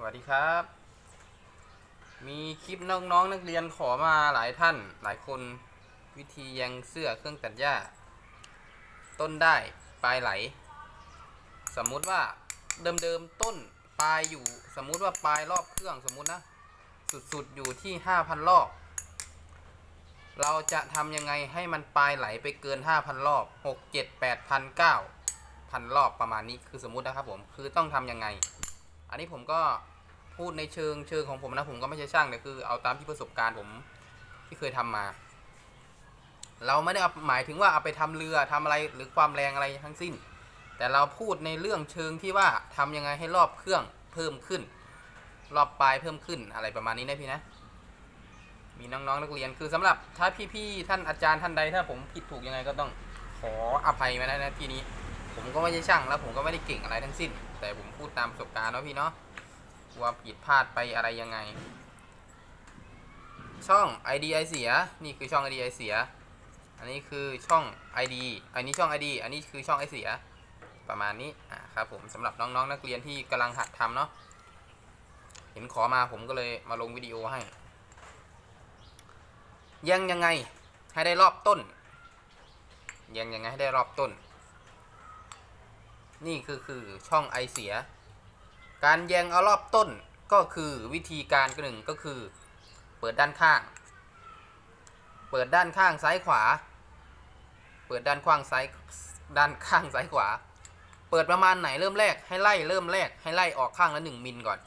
สวัสดีครับ มีคลิปน้องๆนนักเรียนขอมาหลายท่าน หลายคนวิธียังเสื้อเครื่องตัดหญ้า ต้นได้ปลายไหล สมมุติว่าเดิมๆต้นปลายอยู่ สมมุติว่าปลายรอบเครื่องสมมุตินะ สุดๆอยู่ที่ 5,000 รอบ เราจะทำยังไงให้มันปลายไหลไปเกิน 5,000 รอบ 6 7 8 0 0 9พันรอบประมาณนี้คือสมมุตินะครับผมคือต้องทำยังไง อันนี้ผมก็พูดในเชิงเชิงของผมนะผมก็ไม่ใช่ช่างแต่คือเอาตามที่ประสบการณ์ผมที่เคยทำมา เราไม่ได้อาหมายถึงว่าเอาไปทำเรือทำอะไรหรือความแรงอะไรทั้งสิ้น แต่เราพูดในเรื่องเชิงที่ว่าทำยังไงให้รอบเครื่องเพิ่มขึ้น รอบปลายเพิ่มขึ้นอะไรประมาณนี้นะพี่นะ มีน้องๆนักเรียนคือสำหรับถ้าพี่ๆท่านอาจารย์ท่านใดถ้าผมผิดถูกยังไงก็ต้องขออภัยมานะที่นี้ ผมก็ไม่ใช่ช่างแล้วผมก็ไม่ได้เก่งอะไรทั้งสิ้น แต่ผมพูดตามประสบการณ์เนาะพี่เนาะว่าผิดพลาดไปอะไรยังไง ช่อง ID ไอเสีย นี่คือช่อง ID ไอเสีย อันนี้คือช่อง ID อันนี้ช่อง ID อันนี้คือช่องไอเสีย ประมาณนี้อ่าครับผมสำหรับน้องๆนนักเรียนที่กำลังหัดทำเนาะเห็นขอมาผมก็เลยมาลงวิดีโอให้ ยังยังไงให้ได้รอบต้น ยังยังไงให้ได้รอบต้น นี่คือคือช่องไอเสีย การแยงเอารอบต้นก็คือวิธีการหนึ่งก็คือ เปิดด้านข้าง เปิดด้านข้างซ้ายขวา เปิดด้านข้างซ้ายด้านข้างซ้ายขวา เปิดประมาณไหนเริ่มแรกให้ไล่เริ่มแรกให้ไล่ออกข้างละหนึ่งมิลก่อน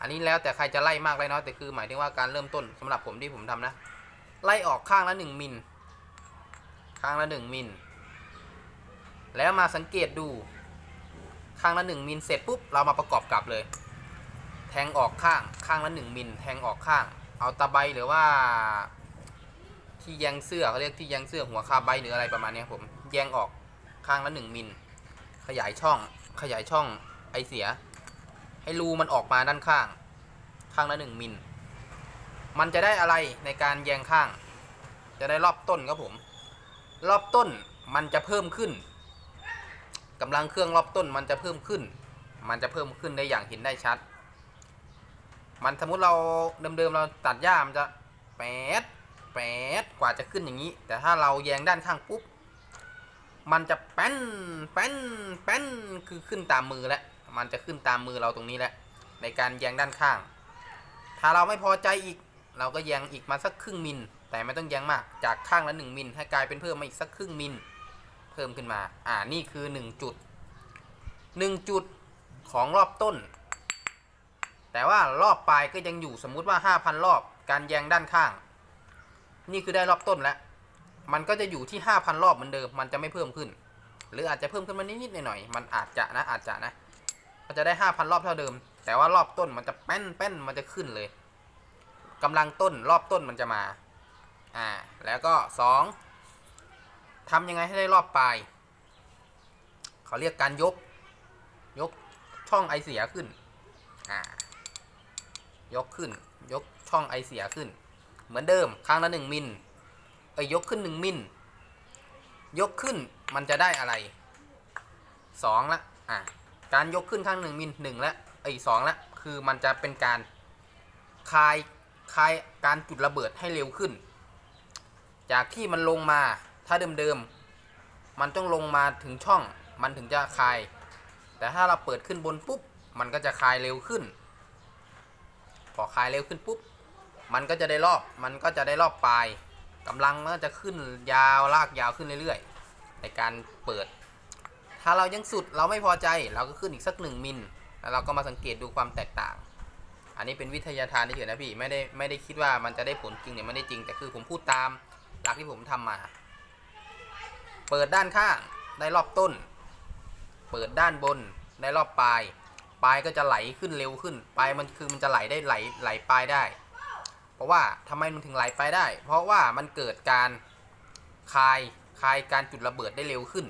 อันนี้แล้วแต่ใครจะไล่มากไล่น้อยแต่คือ หมายถึงว่าการเริ่มต้นสำหรับผมที่ผมทำนะ ไล่ออกข้างละหนึ่งมิลข้างละหนึ่งมิล แล้วมาสังเกตดูข้างละหนึ่งมิลเสร็จปุ๊บเรามาประกอบกลับเลย แทงออกข้างข้างละหนึ่งมิลแทงออกข้าง เอาตะไบหรือว่า ที่แยงเสื้อเขาเรียกที่แยงเสื้อหัวคาใบหรืออะไรประมาณนี้ผมแยงออกข้างละหนึ่งมิลขยายช่องขยายช่องไอเสีย ให้รูมันออกมาด้านข้าง ข้างละหนึ่งมิลมันจะได้อะไรในการแยงข้าง จะได้รอบต้นครับผม รอบต้นมันจะเพิ่มขึ้น กำลังเครื่องรอบต้นมันจะเพิ่มขึ้น มันจะเพิ่มขึ้นได้อย่างเห็นได้ชัด มันสมมติเราเดิมๆเราตัดหญ้ามันจะแปดแปดกว่าจะขึ้นอย่างนี้ แต่ถ้าเราแยงด้านข้างปุ๊บ มันจะแป้นแป้นแป้นคือขึ้นตามมือแล้วมันจะขึ้นตามมือเราตรงนี้แหละ ในการแยงด้านข้าง ถ้าเราไม่พอใจอีก เราก็แยงอีกมาสักครึ่งมิล แต่ไม่ต้องแยงมาก จากข้างละ1มิลให้กลายเป็นเพิ่มมาอีกสักครึ่งมิล เพิ่มขึ้นมา อ่า นี่คือ1จุด1จุดของรอบต้น แต่ว่ารอบปลายก็ยังอยู่สมมุติว่า 5,000 รอบ การแยงด้านข้าง นี่คือได้รอบต้นแล้ว มันก็จะอยู่ที่ 5,000 รอบเหมือนเดิม มันจะไม่เพิ่มขึ้น หรืออาจจะเพิ่มขึ้นมานิดๆหน่อยๆ มันอาจจะนะ อาจจะนะก็จะได้ 5,000 รอบเท่าเดิม แต่ว่ารอบต้นมันจะแป้นแป้นมันจะขึ้นเลยกำลังต้นรอบต้นมันจะมา อ่า แล้วก็สอง ทำยังไงให้ได้รอบปลาย เขาเรียกการยก ยกช่องไอเสียขึ้น อ่า ยกขึ้น ยกช่องไอเสียขึ้น เหมือนเดิม ครั้งละหนึ่งมิลเอ้ยยกขึ้นหนึ่งมิล ยกขึ้นมันจะได้อะไรสองละ อ่าการยกขึ้นข้างหนึ่งมิลหนึ่งละไอ้สองละคือมันจะเป็นการคลายคลายการจุดระเบิดให้เร็วขึ้น จากที่มันลงมา ถ้าเดิมๆมันต้องลงมาถึงช่องมันถึงจะคลาย แต่ถ้าเราเปิดขึ้นบนปุ๊บมันก็จะคลายเร็วขึ้น พอคลายเร็วขึ้นปุ๊บมันก็จะได้รอบมันก็จะได้รอบปลายกำลังมันก็จะขึ้นยาวลากยาวขึ้นเรื่อยๆ ในการเปิด ถ้าเรายังสุดเราไม่พอใจเราก็ขึ้นอีกสักหนึ่งมิลแล้วเราก็มาสังเกตดูความแตกต่าง อันนี้เป็นวิทยาทานเฉยๆนะพี่ไม่ได้ไม่ได้คิดว่ามันจะได้ผลจริงหรือไม่ได้จริงแต่คือผมพูดตามหลักที่ผมทำมา เปิดด้านข้างได้รอบต้น เปิดด้านบนได้รอบปลาย ปลายก็จะไหลขึ้นเร็วขึ้น ปลายมันคือมันจะไหลได้ไหลไหลปลายได้ เพราะว่าทำไมมันถึงไหลไปได้ เพราะว่ามันเกิดการคายคายการจุดระเบิดได้เร็วขึ้น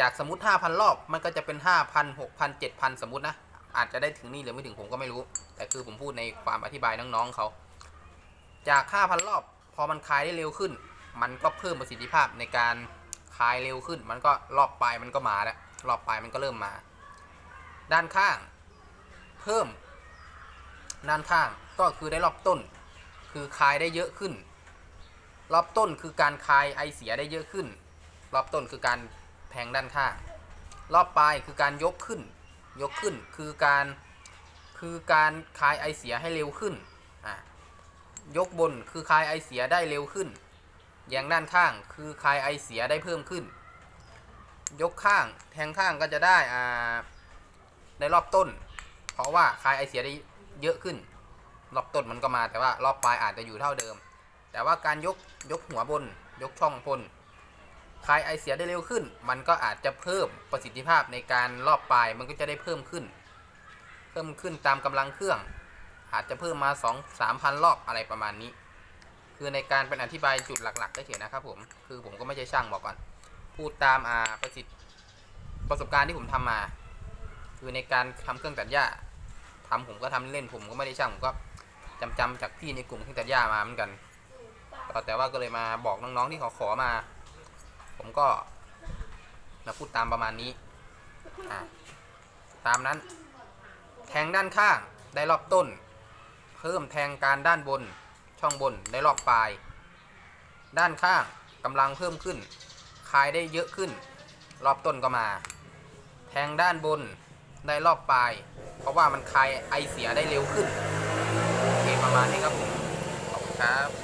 จากสมมติ 5,000 รอบ มันก็จะเป็น 5,000 6,000 7,000 สมมตินะ อาจจะได้ถึงนี่หรือไม่ถึงผมก็ไม่รู้ แต่คือผมพูดในความอธิบายน้องๆเขา จาก 5,000 รอบ พอมันคายได้เร็วขึ้น มันก็เพิ่มประสิทธิภาพในการคลายเร็วขึ้น มันก็รอบปลายมันก็มาแล้วรอบปลายมันก็เริ่มมา ด้านข้าง เพิ่ม ด้านข้างก็คือได้รอบต้น คือคายได้เยอะขึ้น รอบต้นคือการคายไอเสียได้เยอะขึ้น รอบต้นคือการแทงด้านข้าง รอบปลายคือการยกขึ้น ยกขึ้นคือการคือการคายไอเสียให้เร็วขึ้นอะยกบนคือคายไอเสียได้เร็วขึ้น แยงด้านข้างคือคายไอเสียได้เพิ่มขึ้น ยกข้างแทงข้างก็จะได้อ่าในรอบต้น เพราะว่าคายไอเสียได้เยอะขึ้น รอบต้นมันก็มาแต่ว่ารอบปลายอาจจะอยู่เท่าเดิม แต่ว่าการยกยกหัวบน ยกช่องบนคายไอเสียได้เร็วขึ้น มันก็อาจจะเพิ่มประสิทธิภาพในการรอบปลายมันก็จะได้เพิ่มขึ้น เพิ่มขึ้นตามกำลังเครื่อง อาจจะเพิ่มมา 2 3พันรอบอะไรประมาณนี้ คือในการเป็นอธิบายจุดหลักๆได้เฉยนะครับผมคือผมก็ไม่ใช่ช่างบอกก่อน พูดตามอ่าประสิทธิประสบการณ์ที่ผมทำมา คือในการทำเครื่องตัดหญ้าทำผมก็ทำเล่นผมก็ไม่ได้ช่างผมก็จำจำจากพี่ในกลุ่มเครื่องตัดหญ้ามาเหมือนกันแต่ว่าก็เลยมาบอกน้องๆที่เขาขอมา ผมก็มาพูดตามประมาณนี้ตามนั้น แทงด้านข้างได้รอบต้น เพิ่มแทงการด้านบน ช่องบนได้รอบปลาย ด้านข้างกำลังเพิ่มขึ้น คายได้เยอะขึ้น รอบต้นก็มา แทงด้านบนได้รอบปลาย เพราะว่ามันคายไอเสียได้เร็วขึ้น โอเคประมาณนี้ครับผม ขอบคุณครับ